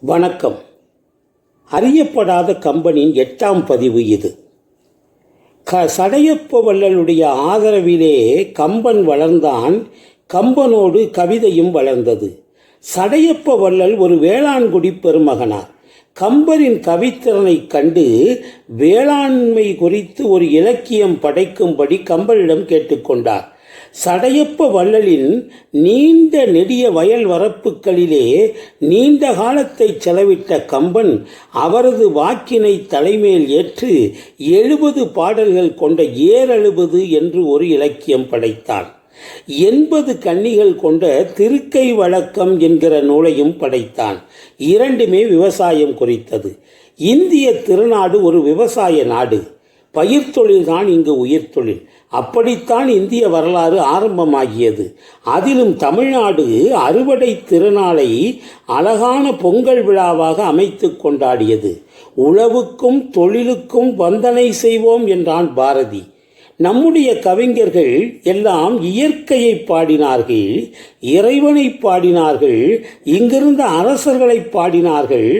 வணக்கம். அறியப்படாத கம்பனின் எட்டாம் பதிவு இது. க சடையப்ப வள்ளலுடைய ஆதரவிலே கம்பன் வளர்ந்தான் கம்பனோடு கவிதையும் வளர்ந்தது. சடையப்ப வள்ளல் ஒரு வேளாண்குடி பெருமகனார். கம்பரின் கவித்திறனைக் கண்டு வேளாண்மை குறித்து ஒரு இலக்கியம் படைக்கும்படி கம்பனிடம் கேட்டுக்கொண்டார் சடையப்ப வள்ளலின் நீண்ட நெடிய வயல் வரப்புகளிலே நீண்ட காலத்தை செலவிட்ட கம்பன் அவரது வாக்கினை தலைமேல் ஏற்று எழுபது பாடல்கள் கொண்ட ஏறெழுபது என்று ஒரு இலக்கியம் படைத்தான். எண்பது கன்னிகள் கொண்ட திருக்கை வழக்கம் என்கிற நூலையும் படைத்தான். இரண்டுமே விவசாயம் குறித்தது. இந்திய திருநாடு ஒரு விவசாய நாடு. பயிர் தொழில்தான் இங்கு உயிர் தொழில் அப்படித்தான் இந்திய வரலாறு ஆரம்பமாகியது. அதிலும் தமிழ்நாடு அறுவடை திருநாளை அழகான பொங்கல் விழாவாக அமைத்து கொண்டாடியது. உழவுக்கும் தொழிலுக்கும் வந்தனை செய்வோம் என்றான் பாரதி. நம்முடைய கவிஞர்கள் எல்லாம் இயற்கையை பாடினார்கள் இறைவனை பாடினார்கள் இங்கிருந்த அரசர்களை பாடினார்கள்.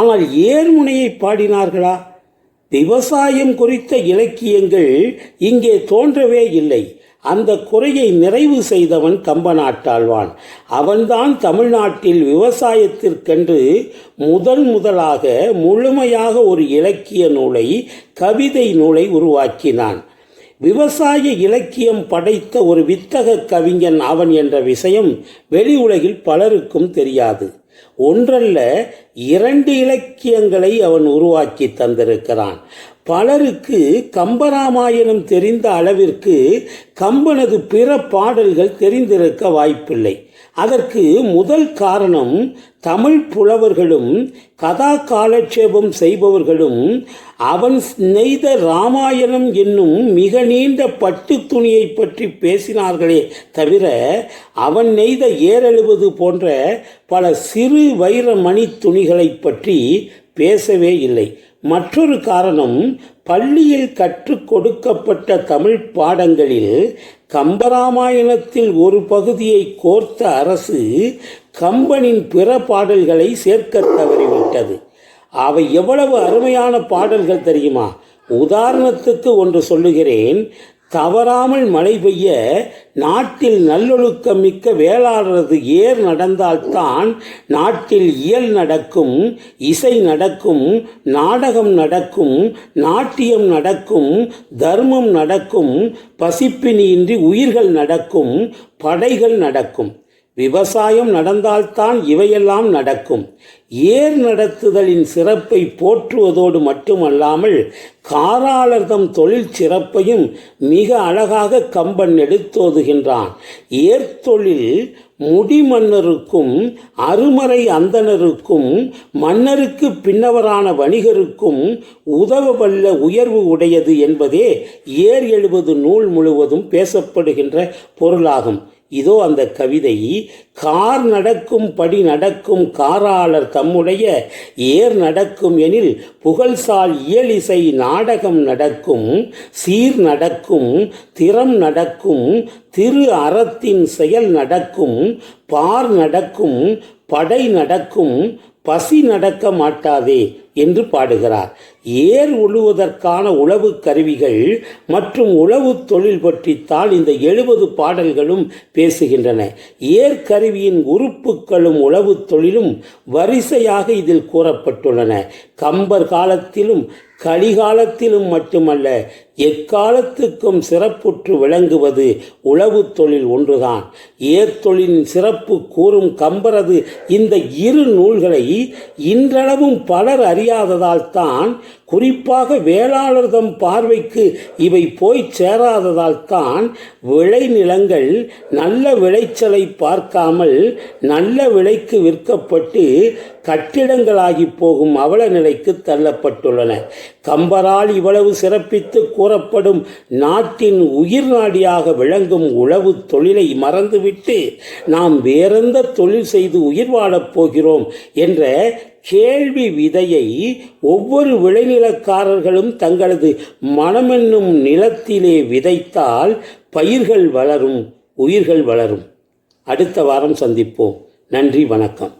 ஆனால் ஏர்முனையை பாடினார்களா? விவசாயம் குறித்த இலக்கியங்கள் இங்கே தோன்றவே இல்லை. அந்த குறையை நிறைவு செய்தவன் கம்பநாட்டாழ்வான் அவன்தான் தமிழ்நாட்டில் விவசாயத்திற்கென்று முதல் முதலாக முழுமையாக ஒரு இலக்கிய நூலை கவிதை நூலை உருவாக்கினான். விவசாய இலக்கியம் படைத்த ஒரு வித்தக கவிஞன் அவன் என்ற விஷயம் வெளி உலகில் பலருக்கும் தெரியாது. ஒன்றல்ல இரண்டு இலக்கியங்களை அவன் உருவாக்கி தந்திருக்கிறான். பலருக்கு கம்பராமாயணம் தெரிந்த அளவிற்கு கம்பனது பிற பாடல்கள் தெரிந்திருக்க வாய்ப்பில்லை. அதற்கு முதல் காரணம் தமிழ் புலவர்களும் கதா காலட்சேபம் செய்பவர்களும் அவன் நெய்த ராமாயணம் என்னும் மிக நீண்ட பட்டு துணியை பற்றி பேசினார்களே தவிர அவன் நெய்த ஏறெழுவது போன்ற பல சிறு வைர மணி துணிகளை பற்றி பேசவே இல்லை. மற்றொரு காரணம் பள்ளியில் கற்றுக் கொடுக்கப்பட்ட தமிழ் பாடங்களில் கம்பராமாயணத்தில் ஒரு பகுதியை கோர்த்த அரசு கம்பனின் பிற பாடல்களை சேர்க்க தவறிவிட்டது. அவை எவ்வளவு அருமையான பாடல்கள் தெரியுமா? உதாரணத்துக்கு ஒன்று சொல்லுகிறேன். தவறாமல் மழை பெய்ய நாட்டில் நல்லொழுக்கம் மிக்க வேளாளரது ஏர் நடந்தால்தான் நாட்டில் இயல் நடக்கும் இசை நடக்கும் நாடகம் நடக்கும் நாட்டியம் நடக்கும் தர்மம் நடக்கும் பசிப்பினியின்றி உயிர்கள் நடக்கும் படைகள் நடக்கும். விவசாயம் நடந்தால்தான் இவையெல்லாம் நடக்கும். ஏர் நடத்துதலின் சிறப்பை போற்றுவதோடு மட்டுமல்லாமல் காராளர்தம் தொழில் சிறப்பையும் மிக அழகாக கம்பன் எடுத்தோதுகின்றான். ஏர்த்தொழில் முடிமன்னருக்கும் அருமறை அந்தனருக்கும் மன்னருக்கு பின்னவரான வணிகருக்கும் உதவவல்ல உயர்வு உடையது என்பதே ஏர் எழுபது நூல் முழுவதும் பேசப்படுகின்ற பொருளாகும். இதோ அந்த கவிதை கார் நடக்கும் படி நடக்கும் காராளர் தம்முடைய ஏர் நடக்கும் எனில் புகழ்சால் இயலிசை நாடகம் நடக்கும் சீர் நடக்கும் திறம் நடக்கும் திரு அறத்தின் செயல் நடக்கும் பார் நடக்கும் படை நடக்கும் பசி நடக்க மாட்டாதே என்று பாடுகிறார். ஏர் உழுவதற்கான உழவு கருவிகள் மற்றும் உழவு தொழில் பற்றித்தான் இந்த எழுபது பாடல்களும் பேசுகின்றன. ஏர் கருவியின் உறுப்புகளும் உழவு தொழிலும் வரிசையாக இதில் கூறப்பட்டுள்ளன. கம்பர் காலத்திலும் கலிகாலத்திலும் மட்டுமல்ல எக்காலத்துக்கும் சிறப்புற்று விளங்குவது உழவு தொழில் ஒன்றுதான். ஏர்த்தொழிலின் சிறப்பு கூறும் கம்பரது இந்த இரு நூல்களை இன்றளவும் பலர் அறியாததால் தான் குறிப்பாக வேளாளர்தம் பார்வைக்கு இவை போய் சேராததால் தான் விளைநிலங்கள் நல்ல விளைச்சலை பார்க்காமல் நல்ல விலைக்கு விற்கப்பட்டு கட்டிடங்களாகி போகும் அவல நிலைக்கு தள்ளப்பட்டுள்ளன. கம்பரால் இவ்வளவு சிறப்பித்து கூறப்படும் நாட்டின் உயிர் நாடியாக விளங்கும் உழவு தொழிலை மறந்துவிட்டு நாம் வேறெந்த தொழில் செய்து உயிர் வாழப் போகிறோம் என்ற கேள்வி விதையை ஒவ்வொரு விளைநிலக்காரர்களும் தங்களது மனமென்னும் நிலத்திலே விதைத்தால் பயிர்கள் வளரும் உயிர்கள் வளரும். அடுத்த வாரம் சந்திப்போம். நன்றி வணக்கம்.